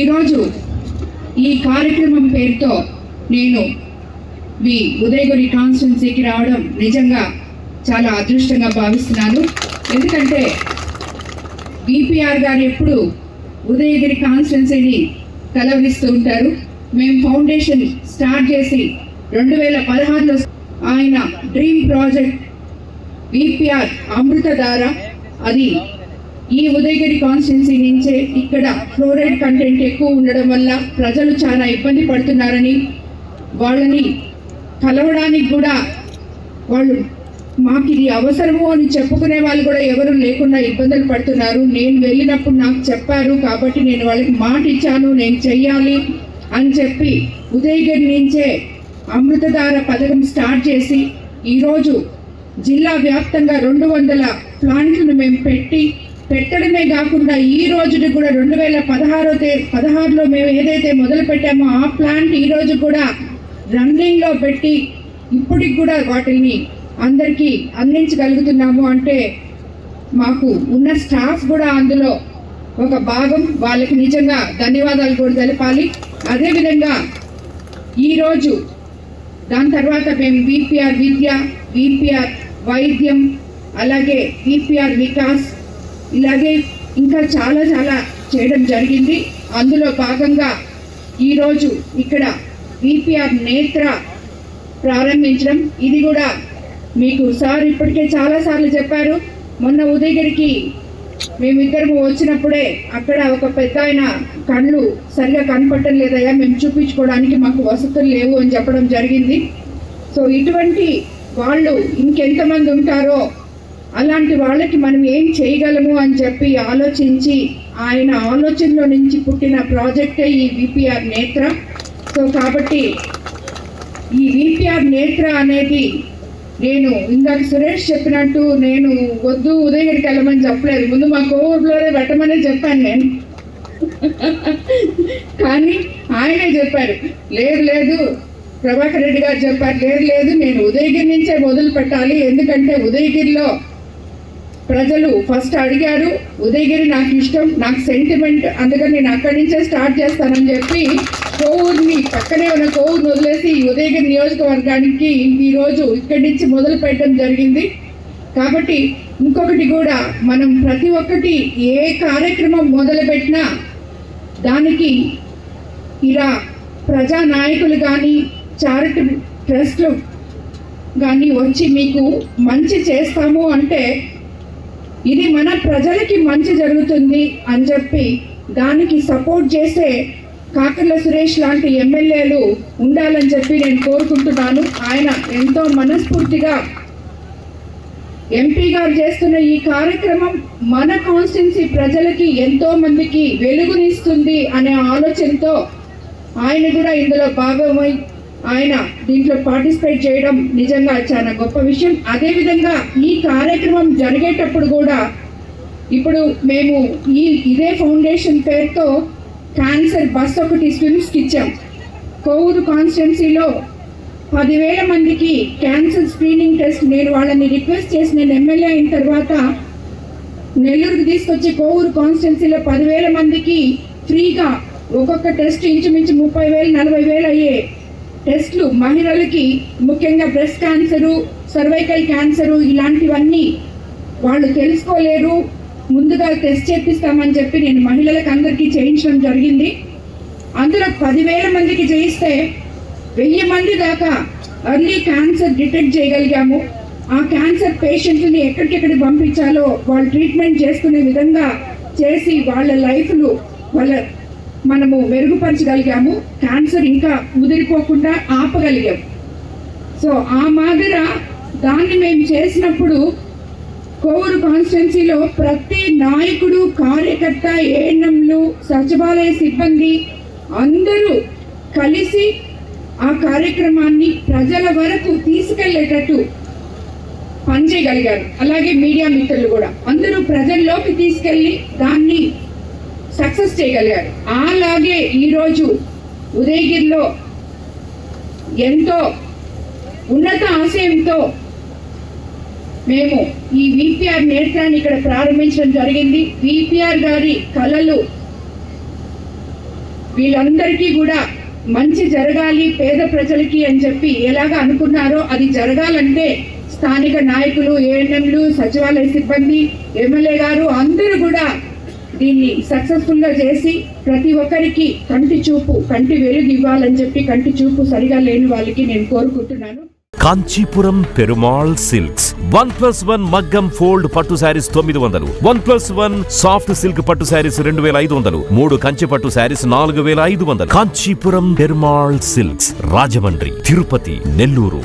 ఈరోజు ఈ కార్యక్రమం పేరుతో నేను మీ ఉదయగిరి కాన్స్టిట్యున్సీకి రావడం నిజంగా చాలా అదృష్టంగా భావిస్తున్నాను. ఎందుకంటే బీపీఆర్ గారు ఎప్పుడు ఉదయగిరి కాన్స్టిట్యున్సీని కలవరిస్తూ ఉంటారు. మేము ఫౌండేషన్ స్టార్ట్ చేసి రెండు వేల పదహారులో ఆయన డ్రీమ్ ప్రాజెక్ట్ బీపీఆర్ అమృతధార అది ఈ ఉదయగిరి కాన్స్టిట్యున్సీ నుంచే ఇక్కడ ఫ్లోరైడ్ కంటెంట్ ఎక్కువ ఉండడం వల్ల ప్రజలు చాలా ఇబ్బంది పడుతున్నారని వాళ్ళని కలవడానికి కూడా వాళ్ళు మాకు ఇది అవసరము అని చెప్పుకునే వాళ్ళు కూడా ఎవరు లేకుండా ఇబ్బందులు పడుతున్నారు. నేను వెళ్ళినప్పుడు నాకు చెప్పారు కాబట్టి నేను వాళ్ళకి మాట ఇచ్చాను నేను చెయ్యాలి అని చెప్పి ఉదయగిరి నుంచే అమృతధార పథకం స్టార్ట్ చేసి ఈరోజు జిల్లా వ్యాప్తంగా రెండు వందల ప్లాంట్లను మేము పెట్టి పెట్టడమే కాకుండా ఈ రోజుకి కూడా రెండు వేల పదహారో తే పదహారులో మేము ఏదైతే మొదలు పెట్టామో ఆ ప్లాంట్ ఈ రోజు కూడా రన్నింగ్లో పెట్టి ఇప్పటికి కూడా వాటిని అందరికీ అందించగలుగుతున్నాము. అంటే మాకు ఉన్న స్టాఫ్ కూడా అందులో ఒక భాగం వాళ్ళకి నిజంగా ధన్యవాదాలు కూడా తెలపాలి. అదేవిధంగా ఈరోజు దాని తర్వాత మేము విపిఆర్ విద్య విపిఆర్ వైద్యం అలాగే విపిఆర్ వికాస్ ఇలాగే ఇంకా చాలా చాలా చేయడం జరిగింది. అందులో భాగంగా ఈరోజు ఇక్కడ విపిఆర్ నేత్ర ప్రారంభించడం. ఇది కూడా మీకు సార్ ఇప్పటికే చాలాసార్లు చెప్పారు. మొన్న ఉదయగిరికి మేమిద్దరము వచ్చినప్పుడే అక్కడ ఒక పెద్ద ఆయన కళ్ళు సరిగా కనపడటం లేదయ్యా మేము చూపించుకోవడానికి మాకు వసతులు లేవు అని చెప్పడం జరిగింది. సో ఇటువంటి వాళ్ళు ఇంకెంతమంది ఉంటారో అలాంటి వాళ్ళకి మనం ఏం చేయగలము అని చెప్పి ఆలోచించి ఆయన ఆలోచనలో నుంచి పుట్టిన ప్రాజెక్టే ఈ విపిఆర్ నేత్ర. సో కాబట్టి ఈ విపిఆర్ నేత్ర అనేది నేను ఇందాక సురేష్ చెప్పినట్టు నేను వద్దు ఉదయగిరికి వెళ్ళమని చెప్పలేదు. ముందు మా కోవూరులోనే పెట్టమని చెప్పాను నేను. కానీ ఆయనే చెప్పారు లేదు లేదు. ప్రభాకర్ రెడ్డి గారు చెప్పారు లేదు లేదు. నేను ఉదయగిరి నుంచే మొదలు పెట్టాలి. ఎందుకంటే ఉదయగిరిలో ప్రజలు ఫస్ట్ అడిగారు ఉదయగిరి నాకు ఇష్టం నాకు సెంటిమెంట్ అందుకని నేను అక్కడి నుంచే స్టార్ట్ చేస్తానని చెప్పి కోవూరిని పక్కనే ఉన్న కోవూరుని వదిలేసి ఉదయగిరి నియోజకవర్గానికి ఈరోజు ఇక్కడి నుంచి మొదలు పెట్టడం జరిగింది. కాబట్టి ఇంకొకటి కూడా మనం ప్రతి ఒక్కటి ఏ కార్యక్రమం మొదలుపెట్టినా దానికి ఇలా ప్రజా నాయకులు కానీ చారిటబుల్ ట్రస్ట్లు కానీ వచ్చి మీకు మంచి చేస్తాము అంటే ఇది మన ప్రజలకి మంచి జరుగుతుంది అని చెప్పి దానికి సపోర్ట్ చేసే కాకర్ల సురేష్ లాంటి ఎమ్మెల్యేలు ఉండాలని చెప్పి నేను కోరుకుంటున్నాను. ఆయన ఎంతో మనస్ఫూర్తిగా ఎంపీ గారు చేస్తున్న ఈ కార్యక్రమం మన కాన్స్టిట్యున్సీ ప్రజలకి ఎంతో మందికి వెలుగునిస్తుంది అనే ఆలోచనతో ఆయన కూడా ఇందులో భాగమై ఆయన దీంట్లో పార్టిసిపేట్ చేయడం నిజంగా చాలా గొప్ప విషయం. అదేవిధంగా ఈ కార్యక్రమం జరిగేటప్పుడు కూడా ఇప్పుడు మేము ఈ ఇదే ఫౌండేషన్ పేరుతో క్యాన్సర్ బస్ ఒకటి స్విమ్స్కి ఇచ్చాం. కోవూరు కాన్స్టిట్యున్సీలో పదివేల మందికి క్యాన్సర్ స్క్రీనింగ్ టెస్ట్ నేను వాళ్ళని రిక్వెస్ట్ చేసి నేను ఎమ్మెల్యే అయిన తర్వాత నెల్లూరుకి తీసుకొచ్చి కోవూరు కాన్స్టిట్యున్సీలో పదివేల మందికి ఫ్రీగా ఒక్కొక్క టెస్ట్ ఇంచుమించు ముప్పై వేలు నలభై వేలు అయ్యే టెస్ట్లు మహిళలకి ముఖ్యంగా బ్రెస్ట్ క్యాన్సరు సర్వైకల్ క్యాన్సరు ఇలాంటివన్నీ వాళ్ళు తెలుసుకోలేరు. ముందుగా టెస్ట్ చేపిస్తామని చెప్పి నేను మహిళలకు అందరికీ చేయించడం జరిగింది. అందులో పదివేల మందికి చేయిస్తే వెయ్యి మంది దాకా అర్లీ క్యాన్సర్ డిటెక్ట్ చేయగలిగాము. ఆ క్యాన్సర్ పేషెంట్ని ఎక్కడికెక్కడ పంపించాలో వాళ్ళు ట్రీట్మెంట్ చేసుకునే విధంగా చేసి వాళ్ళ లైఫ్లు వాళ్ళ మనము మెరుగుపరచగలిగాము. క్యాన్సర్ ఇంకా ముదిరిపోకుండా ఆపగలిగాం. సో ఆ మాదిర దాన్ని మేము చేసినప్పుడు కోవూరు కాన్స్టిట్యున్సీలో ప్రతి నాయకుడు కార్యకర్త ఏఎన్ఎంలు సచివాలయ సిబ్బంది అందరూ కలిసి ఆ కార్యక్రమాన్ని ప్రజల వరకు తీసుకెళ్ళేటట్టు పనిచేయగలిగారు. అలాగే మీడియా మిత్రులు కూడా. అందరూ ప్రజల్లోకి తీసుకెళ్ళి దాన్ని సక్సెస్ చేయగలిగారు. అలాగే ఈరోజు ఉదయగిరిలో ఎంతో ఉన్నత ఆశయంతో మేము ఈ విపిఆర్ నేత్రాన్ని ఇక్కడ ప్రారంభించడం జరిగింది. విపిఆర్ గారి కళలు వీళ్ళందరికీ కూడా మంచి జరగాలి పేద ప్రజలకి అని చెప్పి ఎలాగ అనుకున్నారో అది జరగాలంటే స్థానిక నాయకులు ఏఎన్ఎంలు సచివాలయ సిబ్బంది ఎమ్మెల్యే గారు అందరూ కూడా దీన్ని సక్సెస్ఫుల్గా చేసి ప్రతి ఒక్కరికి కంటి చూపు కంటి వెలుగు ఇవ్వాలని చెప్పి కంటి చూపు సరిగా లేని వాళ్ళకి నేను కోరుకుంటున్నాను. Kanchipuram Perumal silks. One plus one మగ్గం ఫోల్డ్ పట్టు శారీస్ తొమ్మిది వందలు. One plus one soft silk పట్టు శారీస్ రెండు వేల ఐదు వందలు. మూడు కంచి పట్టు శారీస్ నాలుగు వేల ఐదు వందలు. కాంచీపురం పెరుమాళ్ సిల్క్స్ రాజమండ్రి తిరుపతి నెల్లూరు.